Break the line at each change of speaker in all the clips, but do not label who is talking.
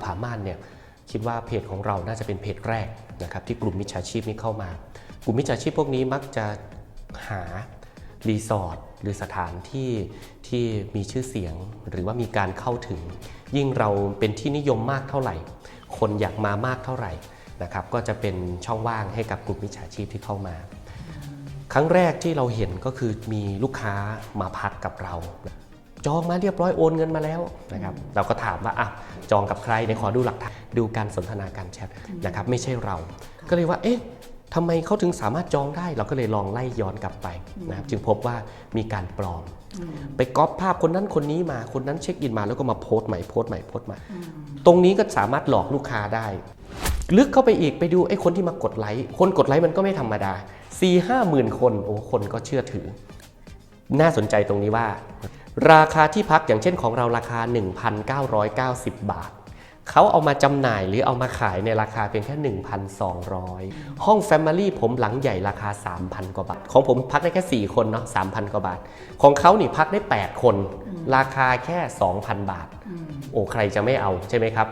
ูผาม่านเนี่ยคิดว่าเพจของเราน่าจะเป็นเพจแรกนะครับที่กลุ่มมิจฉาชีพนี้เข้ามา กลุ่มมิจฉาชีพพวกนี้มักจะหารีสอร์ทหรือสถานที่ที่มีชื่อเสียง หรือว่ามีการเข้าถึง ยิ่งเราเป็นที่นิยมมากเท่าไหร่ คนอยากมามากเท่าไหร่นะครับก็จะเป็นช่องว่างให้กับกลุ่มมิจฉาชีพที่เข้ามา ครั้งแรกที่เราเห็นก็คือมีลูกค้ามาพักกับเรา จองมาเรียบร้อยโอนเงินมาแล้วนะครับเราก็ถามว่าอะจองกับใครในขอดูหลักฐานดูการสนทนาการแชทนะครับไม่ใช่เรา ก็เลยว่าเอ๊ะทำไมเขาถึงสามารถจองได้ เราก็เลยลองไล่ย้อนกลับไปนะครับจึงพบว่ามีการปลอม ไปก๊อปภาพคนนั้นคนนี้มาคนนั้นเช็คอินมาแล้วก็มาโพสต์ใหม่โพสต์ใหม่โพสต์ใหม่ตรงนี้ก็สามารถหลอกลูกค้าได้ ลึกเข้าไปอีกไปดูไอ้คนที่มากดไลค์คนกดไลค์มันก็ไม่ธรรมดา4 5หมื่นคนโอ้คนก็เชื่อถือ น่าสนใจตรงนี้ว่า ราคาที่พักอย่างเช่นของเราราคา 1,990 บาท เขาเอามาจำหน่ายหรือเอามาขายในราคาเพียงแค่ 1,200 ห้อง Family ผมหลังใหญ่ราคา 3,000 กว่าบาท ของผมพักได้แค่ 4 คนเนาะ3,000 กว่าบาท ของเขานี่พักได้ 8 คน ราคาแค่ 2,000 บาท โอ้ใครจะไม่เอาใช่ไหมครับ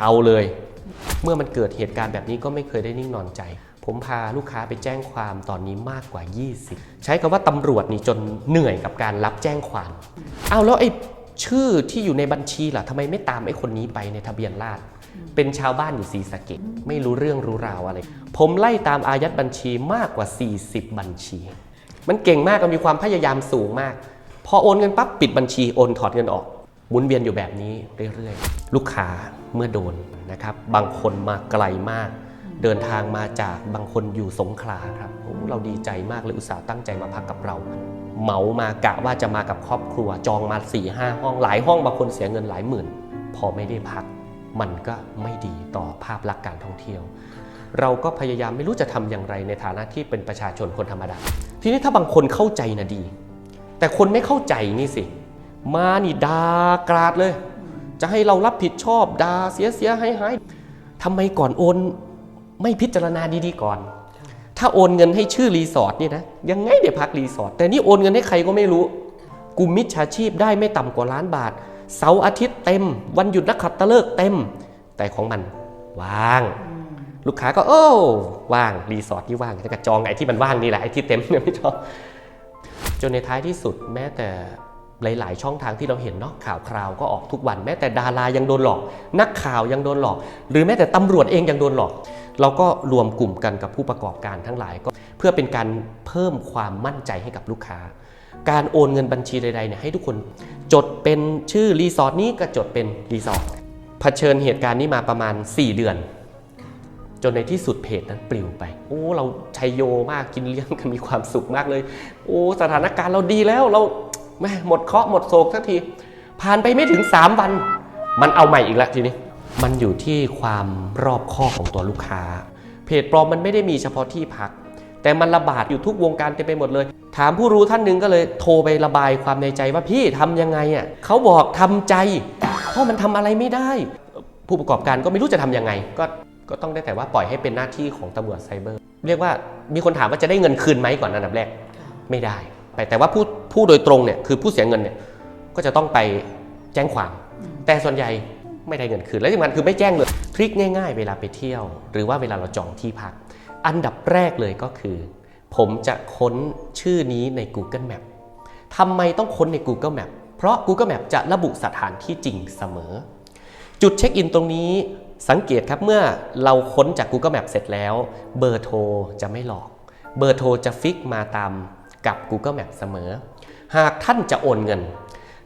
เอาเลย เมื่อมันเกิดเหตุการณ์แบบนี้ก็ไม่เคยได้นิ่งนอนใจ ผมพาลูกค้าไปแจ้งความตอนนี้มากกว่า 20 ใช้คำว่าตำรวจนี่จนเหนื่อยกับการรับแจ้งความเอาแล้วไอ้ชื่อที่อยู่ในบัญชีล่ะทำไมไม่ตามไอ้คนนี้ไปในทะเบียนราษฎรเป็นชาวบ้านอยู่ศรีสะเกดไม่รู้เรื่องรู้ราวอะไร ผมไล่ตามอายัดบัญชีมากกว่า 40 บัญชี มันเก่งมากมันมีความพยายามสูงมาก พอโอนเงินปั๊บปิดบัญชีโอนถอดเงินออกหมุนเวียนอยู่แบบนี้เรื่อยๆ ลูกค้าเมื่อโดนนะครับ บางคนมาไกลมาก เดินทางมาจากบางคนอยู่สงขลาครับโอ้เราดีใจมากเลยอุตส่าห์ตั้งใจมาพักกับเรา เหมามากะว่าจะมากับครอบครัวจองมา4ี่ห้าห้องหลายห้องบางคนเสียเงินหลายหมื่น พอไม่ได้พัก มันก็ไม่ดีต่อภาพลักษณ์การท่องเที่ยว เราก็พยายามไม่รู้จะทำอย่างไรในฐานะที่เป็นประชาชนคนธรรมดา ทีนี้ถ้าบางคนเข้าใจนะดี แต่คนไม่เข้าใจนี่สิ มานี่ดากราดเลย จะให้เรารับผิดชอบดาเสียเสียหายหายทำไมก่อนโอน ไม่พิจารณาดีๆก่อน ถ้าโอนเงินให้ชื่อรีสอร์ทนี่นะยังไงเดี๋ยวพักรีสอร์ทแต่นี่โอนเงินให้ใครก็ไม่รู้ กลุ่มมิจฉาชีพได้ไม่ต่ำกว่าล้านบาท เสาร์อาทิตย์เต็ม วันหยุดนักขัตฤกษ์เต็ม แต่ของมันว่าง ลูกค้าก็โอ้ว่างรีสอร์ทที่ว่างแล้วก็จองไอ้ที่มันว่างนี่แหละไอ้ที่เต็มเนี่ยไม่ชอบจนในท้ายที่สุดแม้แต่หลาย ๆ ช่องทางที่เราเห็นเนาะข่าวคราวก็ออกทุกวัน แม้แต่ดารายังโดนหลอก นักข่าวยังโดนหลอก หรือแม้แต่ตำรวจเองยังโดนหลอก เราก็รวมกลุ่มกันกับผู้ประกอบการทั้งหลายก็เพื่อเป็นการเพิ่มความมั่นใจให้กับลูกค้า การโอนเงินบัญชีใดๆเนี่ยให้ทุกคนจดเป็นชื่อรีสอร์ทนี้ก็จดเป็นรีสอร์ทเผชิญเหตุการณ์นี้มาประมาณ 4 เดือน จนในที่สุดเพจนั้นปลิวไป โอ้เราชัยโยมากกินเลี้ยงกันมีความสุขมากเลย โอ้สถานการณ์เราดีแล้วเราแม่หมดเคราะห์หมดโศกสักที ผ่านไปไม่ถึง 3 วัน มันเอาใหม่อีกแล้วทีนี้ มันอยู่ที่ความรอบคอบของตัวลูกค้า เพจปลอมมันไม่ได้มีเฉพาะที่พัก แต่มันระบาดอยู่ทุกวงการเต็มไปหมดเลย ถามผู้รู้ท่านหนึ่งก็เลยโทรไประบายความในใจว่าพี่ทำยังไงอะเขาบอกทำใจ เพราะมันทำอะไรไม่ได้ ผู้ประกอบการก็ไม่รู้จะทำยังไง ก็ก็ต้องได้แต่ว่าปล่อยให้เป็นหน้าที่ของตำรวจไซเบอร์ เรียกว่ามีคนถามว่าจะได้เงินคืนไหมก่อนอันดับแรกไม่ได้ไปแต่ว่าผู้ผู้โดยตรงเนี่ยคือผู้เสียเงินเนี่ยก็จะต้องไปแจ้งความ แต่ส่วนใหญ่ ไม่ได้เงินคืนและที่สำคัญคือไม่แจ้งเลยทริคง่ายๆ เวลาไปเที่ยว หรือว่าเวลาเราจองที่พัก อันดับแรกเลยก็คือ ผมจะค้นชื่อนี้ใน Google Map ทำไมต้องค้นใน Google Map เพราะ Google Map จะระบุสถานที่จริงเสมอ จุดเช็คอินตรงนี้สังเกตครับเมื่อเราค้นจาก Google Map เสร็จแล้ว เบอร์โทรจะไม่หลอก เบอร์โทรจะฟิกมาตามกับ Google Map เสมอ หากท่านจะโอนเงิน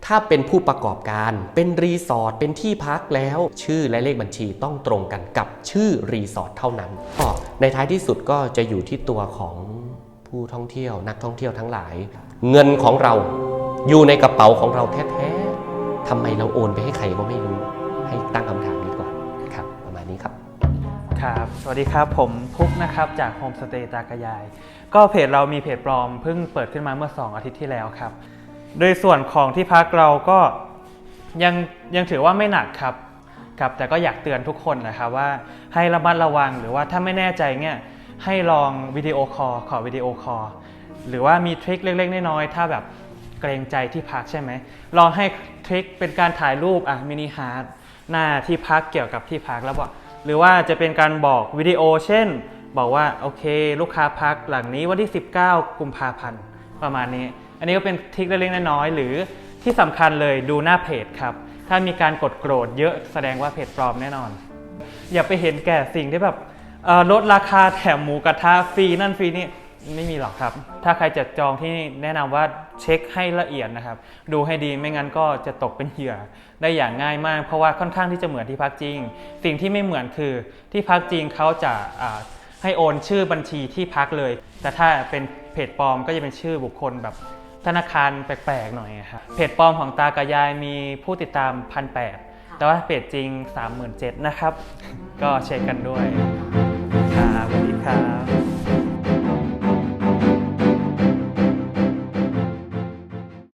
ถ้าเป็นผู้ประกอบการ เป็นรีสอร์ท เป็นที่พักแล้ว ชื่อและเลขบัญชีต้องตรงกันกับชื่อรีสอร์ทเท่านั้นก็ในท้ายที่สุดก็จะอยู่ที่ตัวของผู้ท่องเที่ยว นักท่องเที่ยวทั้งหลาย เงินของเราอยู่ในกระเป๋าของเราแท้ๆทำไมเราโอนไปให้ใครก็ไม่รู้ ให้ตั้งคำถามนี้ก่อนครับ ประมาณนี้ครับ
ครับ สวัสดีครับผมพุกนะครับจากโฮมสเตย์ตากระยาย ก็เพจเรามีเพจปลอมเพิ่งเปิดขึ้นมาเมื่อ 2 อาทิตย์ที่แล้วครับ โดยส่วนของที่พักเราก็ยังยังถือว่าไม่หนักครับครับ แต่ก็อยากเตือนทุกคนนะครับว่าให้ระมัดระวังหรือว่าถ้าไม่แน่ใจเนี่ยให้ลองวิดีโอคอลขอวิดีโอคอลหรือว่ามีทริคเล็กๆน้อยๆถ้าแบบเกรงใจที่พักใช่ไหมลองให้ทริคเป็นการถ่ายรูปอะมินิฮาร์ดหน้าที่พักเกี่ยวกับที่พักแล้วบอกหรือว่าจะเป็นการบอกวิดีโอ เช่น บอกว่าโอเค ลูกค้าพักหลังนี้วันที่ 19 กุมภาพันธ์ประมาณนี้ อันนี้ก็เป็นทิคเล็กๆน้อยๆหรือที่สำคัญเลยดูหน้าเพจครับ ถ้ามีการกดโกรธเยอะแสดงว่าเพจปลอมแน่นอน อย่าไปเห็นแก่สิ่งที่แบบลดราคาแถมหมูกระทะฟรีนั่นฟรีนี่ไม่มีหรอกครับ ถ้าใครจะจองที่แนะนำว่าเช็คให้ละเอียดนะครับ ดูให้ดีไม่งั้นก็จะตกเป็นเหยื่อได้อย่างง่ายมาก เพราะว่าค่อนข้างที่จะเหมือนที่พักจริง สิ่งที่ไม่เหมือนคือที่พักจริงเขาจะให้โอนชื่อบัญชีที่พักเลย แต่ถ้าเป็นเพจปลอมก็จะเป็นชื่อบุคคลแบบ ธนาคารแปลกๆหน่อยครับเพจปลอมของตากระยายมีผู้ติดตามพันแแต่ว่าเพจจริง 37,000นะครับ ก็เช็คกันด้วยครับสวัสดีครับ